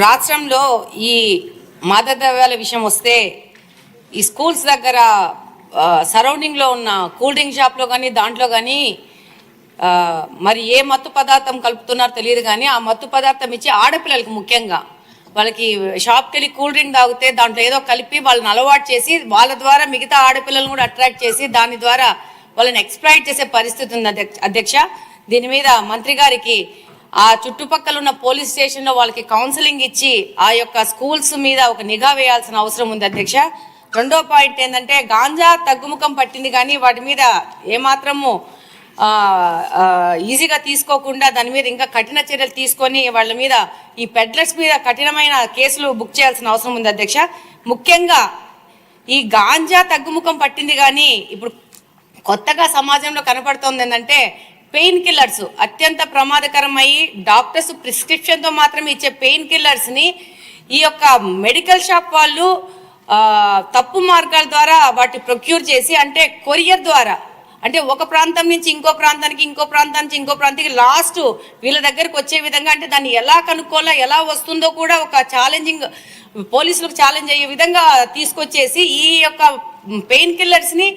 రాష్ట్రంలో ఈ మాదక ద్రవ్యాల విషయం వస్తే ఈ స్కూల్స్ దగ్గర సరౌండింగ్లో ఉన్న కూల్ డ్రింక్ షాప్లో కానీ దాంట్లో కానీ మరి ఏ మత్తు పదార్థం కలుపుతున్నారో తెలియదు కానీ ఆ మత్తు పదార్థం ఇచ్చి ఆడపిల్లలకి ముఖ్యంగా వాళ్ళకి షాప్కి వెళ్ళి కూల్ డ్రింక్ తాగితే దాంట్లో ఏదో కలిపి వాళ్ళని అలవాటు చేసి వాళ్ళ ద్వారా మిగతా ఆడపిల్లలను కూడా అట్రాక్ట్ చేసి దాని ద్వారా వాళ్ళని ఎక్స్ప్లాయిట్ చేసే పరిస్థితి ఉంది అధ్యక్ష- అధ్యక్ష. దీని మీద మంత్రి గారికి ఆ చుట్టుపక్కల ఉన్న పోలీస్ స్టేషన్లో వాళ్ళకి కౌన్సిలింగ్ ఇచ్చి ఆ యొక్క స్కూల్స్ మీద ఒక నిఘా వేయాల్సిన అవసరం ఉంది అధ్యక్ష. రెండో పాయింట్ ఏంటంటే గాంజా తగ్గుముఖం పట్టింది కానీ వాటి మీద ఏమాత్రము ఈజీగా తీసుకోకుండా దాని మీద ఇంకా కఠిన చర్యలు తీసుకొని వాళ్ళ మీద ఈ పెడ్లర్స్ మీద కఠినమైన కేసులు బుక్ చేయాల్సిన అవసరం ఉంది అధ్యక్ష. ముఖ్యంగా ఈ గాంజా తగ్గుముఖం పట్టింది కానీ ఇప్పుడు కొత్తగా సమాజంలో కనపడుతోంది ఏంటంటే పెయిన్ కిల్లర్స్ అత్యంత ప్రమాదకరమయ్యి డాక్టర్స్ ప్రిస్క్రిప్షన్తో మాత్రమే ఇచ్చే పెయిన్ కిల్లర్స్ని ఈ యొక్క మెడికల్ షాప్ వాళ్ళు తప్పు మార్గాల ద్వారా వాటి ప్రొక్యూర్ చేసి అంటే కొరియర్ ద్వారా అంటే ఒక ప్రాంతం నుంచి ఇంకో ప్రాంతానికి ఇంకో ప్రాంతం నుంచి ఇంకో ప్రాంతానికి లాస్ట్ వీళ్ళ దగ్గరకు వచ్చే విధంగా అంటే దాన్ని ఎలా కనుక్కోవాలో ఎలా వస్తుందో కూడా ఒక ఛాలెంజింగ్ పోలీసులకు ఛాలెంజ్ అయ్యే విధంగా తీసుకొచ్చేసి ఈ యొక్క పెయిన్ కిల్లర్స్ని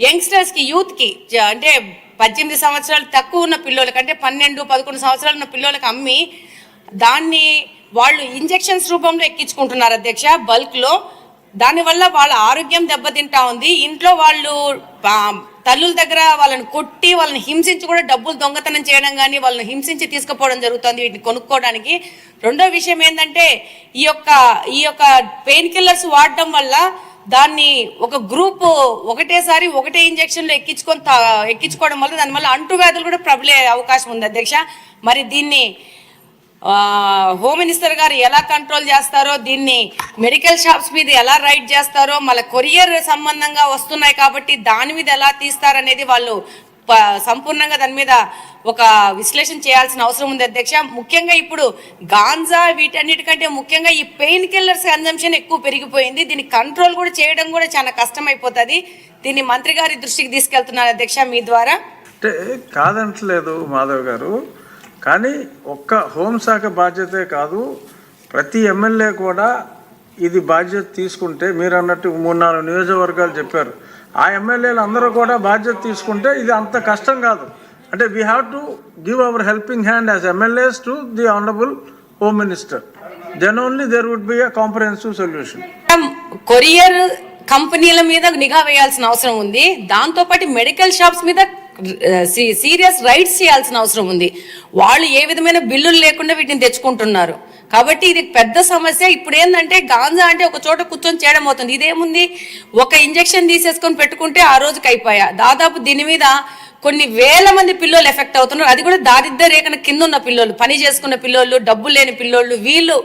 యంగ్స్టర్స్కి యూత్కి అంటే పద్దెనిమిది సంవత్సరాలు తక్కువ ఉన్న పిల్లలకి అంటే పన్నెండు పదకొండు సంవత్సరాలు ఉన్న పిల్లలకి అమ్మి దాన్ని వాళ్ళు ఇంజెక్షన్స్ రూపంలో ఎక్కించుకుంటున్నారు అధ్యక్ష బల్క్లో. దానివల్ల వాళ్ళ ఆరోగ్యం దెబ్బతింటా ఉంది. ఇంట్లో వాళ్ళు తల్లుల దగ్గర వాళ్ళని కొట్టి వాళ్ళని హింసించి కూడా డబ్బులు దొంగతనం చేయడం కానీ వాళ్ళని హింసించి తీసుకుపోవడం జరుగుతుంది వీటిని కొనుక్కోవడానికి. రెండో విషయం ఏంటంటే ఈ యొక్క ఈ యొక్క పెయిన్ కిల్లర్స్ వాడడం వల్ల దాన్ని ఒక గ్రూప్ ఒకటేసారి ఒకటే ఇంజక్షన్లు ఎక్కించుకొని ఎక్కించుకోవడం వల్ల దానివల్ల అంటువ్యాధులు కూడా ప్రబలే అవకాశం ఉంది అధ్యక్ష. మరి దీన్ని హోమ్ మినిస్టర్ గారు ఎలా కంట్రోల్ చేస్తారో దీన్ని మెడికల్ షాప్స్ మీద ఎలా రైడ్ చేస్తారో మళ్ళీ కొరియర్ సంబంధంగా వస్తున్నాయి కాబట్టి దాని మీద ఎలా తీస్తారనేది వాళ్ళు సంపూర్ణంగా దాని మీద ఒక విశ్లేషణ చేయాల్సిన అవసరం ఉంది అధ్యక్ష. ముఖ్యంగా ఇప్పుడు గాంజా వీటన్నిటికంటే ముఖ్యంగా ఈ పెయిన్ కిల్లర్స్ కన్జంప్షన్ ఎక్కువ పెరిగిపోయింది. దీన్ని కంట్రోల్ కూడా చేయడం కూడా చాలా కష్టం అయిపోతుంది దీన్ని మంత్రి గారి దృష్టికి తీసుకెళ్తున్నారు అధ్యక్ష మీ ద్వారా. అంటే కాదంటలేదు మాధవ్ గారు. కానీ ఒక్క హోంశాఖ బాధ్యతే కాదు ప్రతి ఎమ్మెల్యే కూడా ఇది బాధ్యత తీసుకుంటే మీరు అన్నట్టు మూడు నాలుగు నియోజకవర్గాలు చెప్పారు. ఆ ఎమ్మెల్యేలు అందరూ కూడా బాధ్యత తీసుకుంటే ఇది అంత కష్టం కాదు. అంటే we have to give our helping hand as MLAs to the honourable home minister then only there would be a comprehensive solution courier కంపెనీల మీద నిఘా వేయాల్సిన అవసరం ఉంది. దాంతోపాటు మెడికల్ షాప్స్ మీద సీరియస్ రైట్స్ చేయాల్సిన అవసరం ఉంది. వాళ్ళు ఏ విధమైన బిల్లులు లేకుండా వీటిని తెచ్చుకుంటున్నారు. కాబట్టి ఇది పెద్ద సమస్య. ఇప్పుడు ఏంటంటే గాంజా అంటే ఒక చోట కూర్చొని చేయడం అవుతుంది. ఇదేముంది? ఒక ఇంజెక్షన్ తీసేసుకొని పెట్టుకుంటే ఆ రోజుకి అయిపోయా. దాదాపు దీని మీద కొన్ని వేల మంది పిల్లలు ఎఫెక్ట్ అవుతున్నారు. అది కూడా దారిద్ర్య రేఖన కింద ఉన్న పిల్లలు పని చేసుకున్న పిల్లోళ్ళు డబ్బులు లేని పిల్లోళ్ళు వీళ్ళు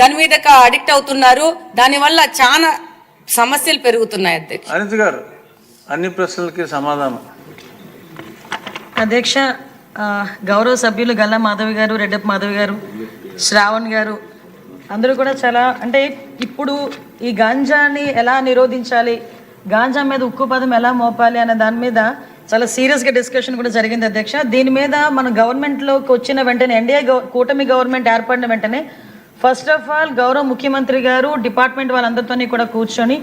దాని మీద అడిక్ట్ అవుతున్నారు. దానివల్ల చాలా సమస్యలు పెరుగుతున్నాయి అధ్యక్ష. అనిత్ గారు అన్ని ప్రశ్నలకి సమాధానం. అధ్యక్ష గౌరవ సభ్యులు గల్లా మాధవి గారు రెడ్డప్ప మాధవి గారు శ్రావణ్ గారు. అందరూ కూడా చాలా అంటే ఇప్పుడు ఈ గాంజాని ఎలా నిరోధించాలి గాంజా మీద ఉక్కు పదం ఎలా మోపాలి అనే దాని మీద చాలా సీరియస్గా డిస్కషన్ కూడా జరిగింది అధ్యక్ష. దీని మీద మన గవర్నమెంట్లోకి వచ్చిన వెంటనే ఎన్డీఏ కూటమి గవర్నమెంట్ ఏర్పడిన వెంటనే ఫస్ట్ ఆఫ్ ఆల్ గౌరవ ముఖ్యమంత్రి గారు డిపార్ట్మెంట్ వాళ్ళందరితోని కూడా కూర్చొని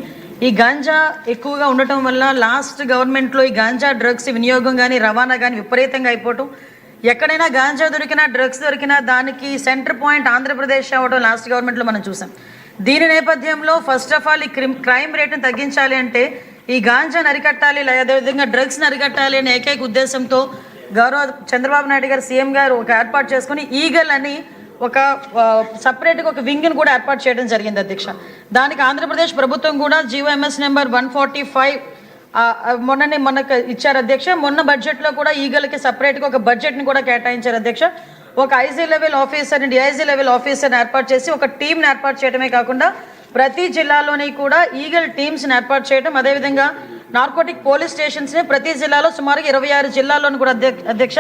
ఈ గాంజా ఎక్కువగా ఉండటం వల్ల లాస్ట్ గవర్నమెంట్లో ఈ గాంజా డ్రగ్స్ వినియోగం కానీ రవాణా కానీ విపరీతంగా అయిపోవటం ఎక్కడైనా గాంజా దొరికినా డ్రగ్స్ దొరికినా దానికి సెంటర్ పాయింట్ ఆంధ్రప్రదేశ్ అవ్వడం లాస్ట్ గవర్నమెంట్లో మనం చూసాం. దీని నేపథ్యంలో ఫస్ట్ ఆఫ్ ఆల్ ఈ క్రిమ్ క్రైమ్ రేట్ని తగ్గించాలి అంటే ఈ గాంజాను అరికట్టాలి అదేవిధంగా డ్రగ్స్ని అరికట్టాలి అనే ఏకైక ఉద్దేశంతో గౌరవ చంద్రబాబు నాయుడు గారు సీఎం గారు ఒక ఏర్పాటు చేసుకుని ఈగల్ అని ఒక సపరేట్గా ఒక వింగ్ని కూడా ఏర్పాటు చేయడం జరిగింది అధ్యక్ష. దానికి ఆంధ్రప్రదేశ్ ప్రభుత్వం కూడా GO MS number one forty five మొన్ననే మొన్న ఇచ్చారు అధ్యక్ష. మొన్న బడ్జెట్లో కూడా ఈగలకి సపరేట్గా ఒక బడ్జెట్ని కూడా కేటాయించారు అధ్యక్ష. ఒక ఐజీ లెవెల్ ఆఫీసర్ని డిఐజీ లెవెల్ ఆఫీసర్ని ఏర్పాటు చేసి ఒక టీంని ఏర్పాటు చేయడమే కాకుండా ప్రతి జిల్లాలోని కూడా ఈగల్ టీమ్స్ని ఏర్పాటు చేయడం అదేవిధంగా నార్కోటిక్ పోలీస్ స్టేషన్స్ని ప్రతి జిల్లాలో సుమారుగా ఇరవై ఆరు జిల్లాల్లోని కూడా అధ్యక్ష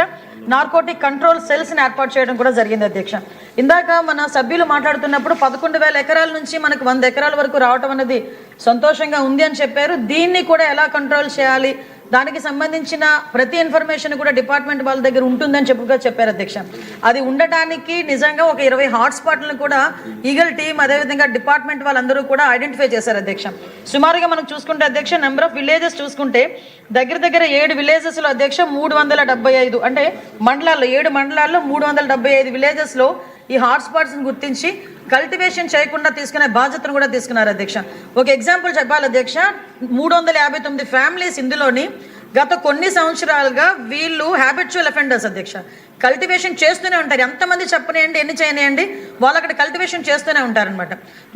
నార్కోటిక్ కంట్రోల్ సెల్స్ని ఏర్పాటు చేయడం కూడా జరిగింది అధ్యక్ష. ఇందాక మన సభ్యులు మాట్లాడుతున్నప్పుడు పదకొండు వేల ఎకరాల నుంచి మనకు వంద ఎకరాల వరకు రావటం అనేది సంతోషంగా ఉంది అని చెప్పారు. దీన్ని కూడా ఎలా కంట్రోల్ చేయాలి? దానికి సంబంధించిన ప్రతి ఇన్ఫర్మేషన్ కూడా డిపార్ట్మెంట్ వాళ్ళ దగ్గర ఉంటుందని చెప్పుగా చెప్పారు అధ్యక్ష. అది ఉండటానికి నిజంగా ఒక ఇరవై హాట్స్పాట్లను కూడా ఈగల్ టీం అదేవిధంగా డిపార్ట్మెంట్ వాళ్ళందరూ కూడా ఐడెంటిఫై చేశారు అధ్యక్ష. సుమారుగా మనం చూసుకుంటే అధ్యక్ష నెంబర్ ఆఫ్ విలేజెస్ చూసుకుంటే దగ్గర దగ్గర ఏడు విలేజెస్లో అధ్యక్ష మూడు వందల డెబ్బై ఐదు అంటే మండలాల్లో ఏడు మండలాల్లో మూడు వందల డెబ్బై ఐదు విలేజెస్లో ఈ హాట్స్పాట్స్ని గుర్తించి కల్టివేషన్ చేయకుండా తీసుకునే బాధ్యతను కూడా తీసుకున్నారు అధ్యక్ష. ఒక ఎగ్జాంపుల్ చెప్పాలి అధ్యక్ష. మూడు వందల యాభై తొమ్మిది ఫ్యామిలీస్ ఇందులోని గత కొన్ని సంవత్సరాలుగా వీళ్ళు హ్యాబిచువల్ అఫెండర్స్ అధ్యక్ష. కల్టివేషన్ చేస్తూనే ఉంటారు. ఎంతమంది చెప్పనియండి ఎన్ని చేయనియండి వాళ్ళు అక్కడ కల్టివేషన్ చేస్తూనే ఉంటారనమాట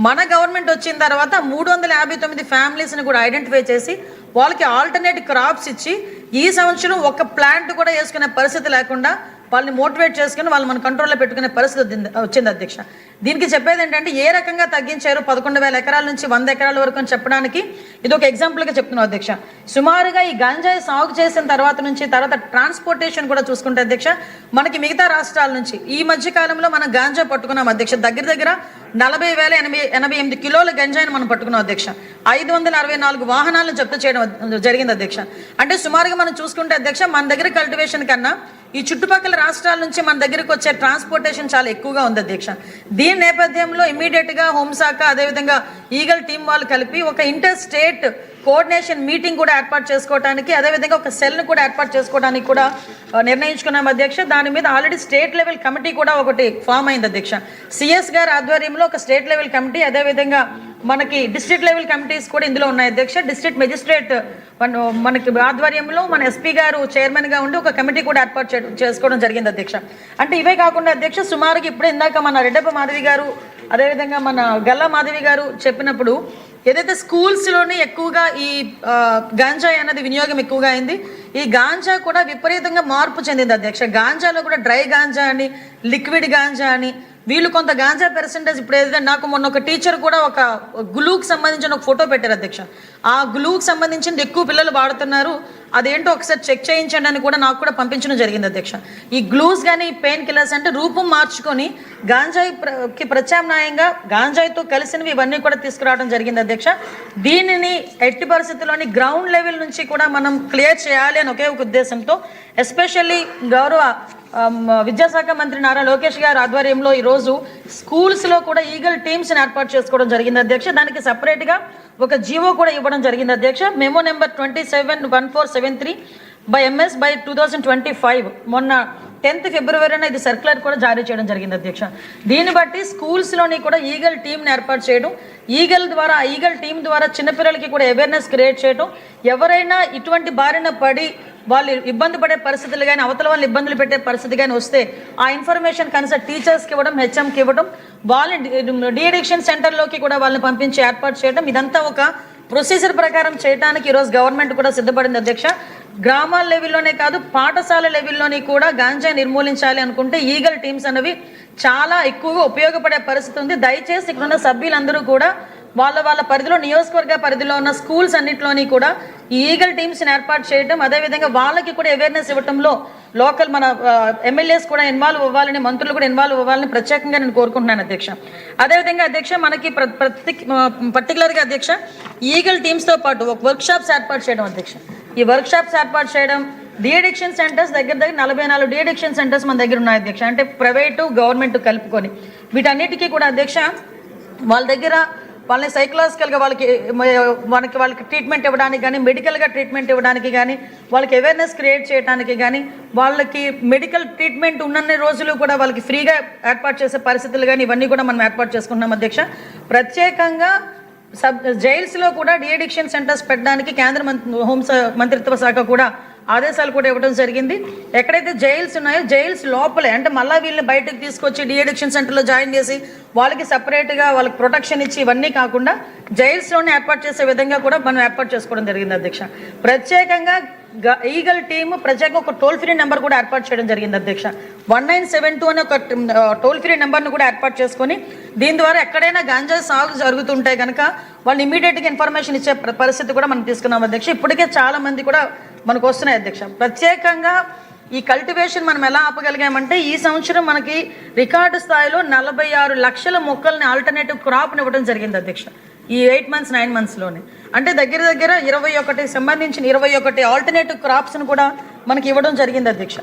మన గవర్నమెంట్ వచ్చిన తర్వాత మూడు వందల యాభై తొమ్మిది ఫ్యామిలీస్ని కూడా ఐడెంటిఫై చేసి వాళ్ళకి ఆల్టర్నేట్ క్రాప్స్ ఇచ్చి ఈ సంవత్సరం ఒక ప్లాంట్ కూడా వేసుకునే పరిస్థితి లేకుండా వాళ్ళని మోటివేట్ చేసుకుని వాళ్ళు మన కంట్రోల్లో పెట్టుకునే పరిస్థితి వచ్చింది- అధ్యక్ష. దీనికి చెప్పేది ఏంటంటే ఏ రకంగా తగ్గించారు? పదకొండు వేల ఎకరాల నుంచి వంద ఎకరాల వరకు అని చెప్పడానికి ఇది ఒక ఎగ్జాంపుల్గా చెప్తున్నాం అధ్యక్ష. సుమారుగా ఈ గంజాయి సాగు చేసిన తర్వాత నుంచి తర్వాత ట్రాన్స్పోర్టేషన్ కూడా చూసుకుంటే అధ్యక్ష మనకి మిగతా రాష్ట్రాల నుంచి ఈ మధ్య కాలంలో మనం గాంజా పట్టుకున్నాం అధ్యక్ష. దగ్గర దగ్గర నలభై వేల ఎనభై ఎనభై ఎనిమిది కిలోల గంజాయిని మనం పట్టుకున్నాం అధ్యక్ష. ఐదు వందల అరవై నాలుగు వాహనాలను జప్తు చేయడం జరిగింది అధ్యక్ష. అంటే సుమారుగా మనం చూసుకుంటే అధ్యక్ష మన దగ్గర కల్టివేషన్ కన్నా ఈ చుట్టుపక్కల రాష్ట్రాల నుంచి మన దగ్గరికి వచ్చే ట్రాన్స్పోర్టేషన్ చాలా ఎక్కువగా ఉంది అధ్యక్ష. దీని నేపథ్యంలో ఇమీడియట్గా హోంశాఖ అదేవిధంగా ఈగల్ టీం వాళ్ళు కలిపి ఒక ఇంటర్ స్టేట్ కోఆర్డినేషన్ మీటింగ్ కూడా ఏర్పాటు చేసుకోవడానికి అదేవిధంగా ఒక సెల్ను కూడా ఏర్పాటు చేసుకోవడానికి కూడా నిర్ణయించుకున్నాం అధ్యక్ష. దాని మీద ఆల్రెడీ స్టేట్ లెవెల్ కమిటీ కూడా ఒకటి ఫామ్ అయింది అధ్యక్ష. సిఎస్ గారి ఆధ్వర్యంలో ఒక స్టేట్ లెవెల్ కమిటీ అదేవిధంగా మనకి డిస్ట్రిక్ట్ లెవెల్ కమిటీస్ కూడా ఇందులో ఉన్నాయి అధ్యక్ష. డిస్ట్రిక్ట్ మెజిస్ట్రేట్ మనకి ఆధ్వర్యంలో మన ఎస్పీ గారు చైర్మన్గా ఉండి ఒక కమిటీ కూడా ఏర్పాటు చే- చేసుకోవడం జరిగింది అధ్యక్ష. అంటే ఇవే కాకుండా అధ్యక్ష సుమారుగా ఇప్పుడు ఇందాక మన రెడ్డప్ప మాధవి గారు అదేవిధంగా మన గల్లా మాధవి గారు చెప్పినప్పుడు ఏదైతే స్కూల్స్లోనే ఎక్కువగా ఈ గాంజా గాంజాయి అన్నది వినియోగం ఎక్కువగా అయింది ఈ గాంజా కూడా విపరీతంగా మార్పు చెందింది అధ్యక్ష. గాంజాలో కూడా డ్రై గాంజా అని లిక్విడ్ గాంజా అని వీళ్ళు కొంత గాంజా పర్సంటేజ్ ఇప్పుడు ఏదైతే నాకు మొన్న ఒక టీచర్ కూడా ఒక గ్లూకి సంబంధించిన ఒక ఫోటో పెట్టారు అధ్యక్ష. ఆ గ్లూకి సంబంధించింది ఎక్కువ పిల్లలు వాడుతున్నారు. అదేంటో ఒకసారి చెక్ చేయించండి అని కూడా నాకు కూడా పంపించడం జరిగింది అధ్యక్ష. ఈ గ్లూస్ కానీ పెయిన్ కిల్లర్స్ అంటే రూపం మార్చుకొని గాంజాయికి ప్రత్యామ్నాయంగా గాంజాయితో కలిసినవి ఇవన్నీ కూడా తీసుకురావడం జరిగింది అధ్యక్ష. దీనిని ఎట్టి పరిస్థితుల్లోని గ్రౌండ్ లెవెల్ నుంచి కూడా మనం క్లియర్ చేయాలి అని ఒకే ఒక ఉద్దేశంతో ఎస్పెషల్లీ గౌరవ విద్యాశాఖ మంత్రి నారా లోకేష్ గారి ఆధ్వర్యంలో ఈరోజు స్కూల్స్లో కూడా ఈగల్ టీమ్స్ని ఏర్పాటు చేసుకోవడం జరిగింది అధ్యక్ష. దానికి సపరేట్గా ఒక జీవో కూడా ఇవ్వడం జరిగింది అధ్యక్ష. Memo number twenty seven one four seven three by MS by two thousand twenty five. మొన్న టెన్త్ ఫిబ్రవరిన ఇది సర్క్యులర్ కూడా జారీ చేయడం జరిగింది అధ్యక్ష. దీన్ని బట్టి స్కూల్స్లోని కూడా ఈగల్ టీంని ఏర్పాటు చేయడం ఈగల్ ద్వారా ఈగల్ టీం ద్వారా చిన్నపిల్లలకి కూడా అవేర్నెస్ క్రియేట్ చేయడం ఎవరైనా ఇటువంటి బారిన పడి వాళ్ళు ఇబ్బంది పడే పరిస్థితులు కానీ అవతల వాళ్ళు ఇబ్బందులు పెట్టే పరిస్థితి కానీ వస్తే ఆ ఇన్ఫర్మేషన్ కనీసం టీచర్స్కి ఇవ్వడం హెచ్ఎంకి ఇవ్వడం వాళ్ళని డీఎడిక్షన్ సెంటర్లోకి కూడా వాళ్ళని పంపించి ఏర్పాటు చేయడం ఇదంతా ఒక ప్రొసీజర్ ప్రకారం చేయడానికి ఈరోజు గవర్నమెంట్ కూడా సిద్ధపడింది అధ్యక్ష. గ్రామాల లెవెల్లోనే కాదు పాఠశాల లెవెల్లోని కూడా గాంజా నిర్మూలించాలి అనుకుంటే ఈగల్ టీమ్స్ అనేవి చాలా ఎక్కువగా ఉపయోగపడే పరిస్థితి ఉంది. దయచేసి ఇక్కడ ఉన్న సభ్యులందరూ కూడా వాళ్ళ వాళ్ళ పరిధిలో నియోజకవర్గ పరిధిలో ఉన్న స్కూల్స్ అన్నింటిలోని కూడా ఈగల్ టీమ్స్ని ఏర్పాటు చేయడం అదేవిధంగా వాళ్ళకి కూడా అవేర్నెస్ ఇవ్వడంలో లోకల్ మన ఎమ్మెల్యేస్ కూడా ఇన్వాల్వ్ అవ్వాలని మంత్రులు కూడా ఇన్వాల్వ్ అవ్వాలని ప్రత్యేకంగా నేను కోరుకుంటున్నాను అధ్యక్ష. అదేవిధంగా అధ్యక్ష మనకి ప్రతి పర్టికులర్గా అధ్యక్ష ఈగల్ టీమ్స్తో పాటు ఒక వర్క్ షాప్స్ ఏర్పాటు చేయడం అధ్యక్ష. ఈ వర్క్ షాప్స్ ఏర్పాటు చేయడం డిఎడిక్షన్ సెంటర్స్ దగ్గర దగ్గర నలభై నాలుగు డిఎడిక్షన్ సెంటర్స్ మన దగ్గర ఉన్నాయి అధ్యక్ష. అంటే ప్రైవేటు గవర్నమెంట్ కలుపుకొని. వీటన్నిటికీ కూడా అధ్యక్ష వాళ్ళ దగ్గర వాళ్ళని సైకలాజికల్గా వాళ్ళకి మనకి వాళ్ళకి ట్రీట్మెంట్ ఇవ్వడానికి కానీ మెడికల్గా ట్రీట్మెంట్ ఇవ్వడానికి కానీ వాళ్ళకి అవేర్నెస్ క్రియేట్ చేయడానికి కానీ వాళ్ళకి మెడికల్ ట్రీట్మెంట్ ఉన్నన్ని రోజులు కూడా వాళ్ళకి ఫ్రీగా ఏర్పాటు చేసే పరిస్థితులు కానీ ఇవన్నీ కూడా మనం ఏర్పాటు చేసుకున్నాం అధ్యక్ష. ప్రత్యేకంగా సబ్ జైల్స్లో కూడా డిఎడిక్షన్ సెంటర్స్ పెట్టడానికి కేంద్ర మంత్రి హోం మంత్రిత్వ శాఖ కూడా ఆదేశాలు కూడా ఇవ్వడం జరిగింది. ఎక్కడైతే జైల్స్ ఉన్నాయో జైల్స్ లోపలే అంటే మళ్ళీ వీళ్ళని బయటకు తీసుకొచ్చి డిఎడిక్షన్ సెంటర్లో జాయిన్ చేసి వాళ్ళకి సపరేట్గా వాళ్ళకి ప్రొటెక్షన్ ఇచ్చి ఇవన్నీ కాకుండా జైల్స్లోనే ఏర్పాటు చేసే విధంగా కూడా మనం ఏర్పాటు చేసుకోవడం జరిగింది అధ్యక్ష. ప్రత్యేకంగా గ- ఈగల్ టీమ్ ప్రత్యేకంగా ఒక టోల్ ఫ్రీ నెంబర్ కూడా ఏర్పాటు చేయడం జరిగింది అధ్యక్ష. వన్ నైన్ సెవెన్ టూ అనే ఒక టోల్ ఫ్రీ నెంబర్ను కూడా ఏర్పాటు చేసుకొని దీని ద్వారా ఎక్కడైనా గాంజా సాగు జరుగుతుంటే కనుక వాళ్ళు ఇమీడియట్గా ఇన్ఫర్మేషన్ ఇచ్చే పరిస్థితి కూడా మనం తీసుకున్నాం అధ్యక్ష. ఇప్పటికే చాలా మంది కూడా మనకు వస్తున్నాయి అధ్యక్ష. ప్రత్యేకంగా ఈ కల్టివేషన్ మనం ఎలా ఆపగలిగామంటే ఈ సంవత్సరం మనకి రికార్డు స్థాయిలో నలభై ఆరు లక్షల మొక్కల్ని ఆల్టర్నేటివ్ క్రాప్ని ఇవ్వడం జరిగింది అధ్యక్ష. ఈ ఎయిట్ మంత్స్ నైన్ మంత్స్లోనే అంటే దగ్గర దగ్గర ఇరవై ఒకటి సంబంధించిన ఇరవై ఒకటి ఆల్టర్నేటివ్ క్రాప్స్ను కూడా మనకి ఇవ్వడం జరిగింది అధ్యక్ష.